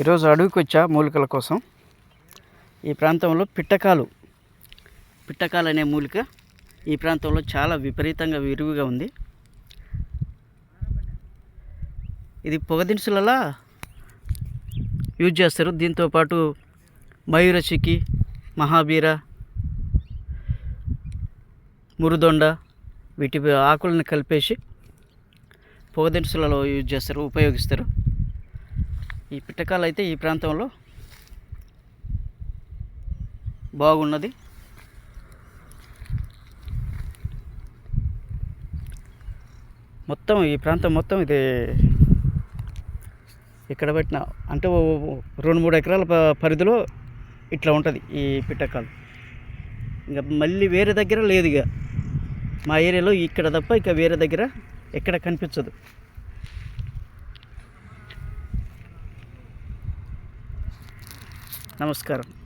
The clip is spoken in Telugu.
ఈరోజు అడవికి వచ్చా మూలికల కోసం? ఈ ప్రాంతంలో పిట్టకాలు. పిట్టకాలు అనే మూలిక ఈ ప్రాంతంలో చాలా విపరీతంగా విరివిగా ఉంది. ఇది పొగదినుసులలా యూజ్ చేస్తారు. దీంతో పాటు మయూరచికి మహాబీర మురుదొండ వీటి ఆకులను కలిపేసి పొగ దినుసులలో యూజ్ చేస్తారు ఉపయోగిస్తారు. ఈ పిట్టకాలు అయితే ఈ ప్రాంతంలో బాగున్నది. మొత్తం ఈ ప్రాంతం మొత్తం ఇది ఇక్కడ పెట్టిన అంటే రెండు మూడు ఎకరాల పరిధిలో ఇట్లా ఉంటుంది ఈ పిట్టకాలు ఇంకా మళ్ళీ వేరే దగ్గర లేదు ఇక. మా ఏరియాలో ఇక్కడ తప్ప ఇక వేరే దగ్గర ఎక్కడ కనిపించదు. నమస్కారం.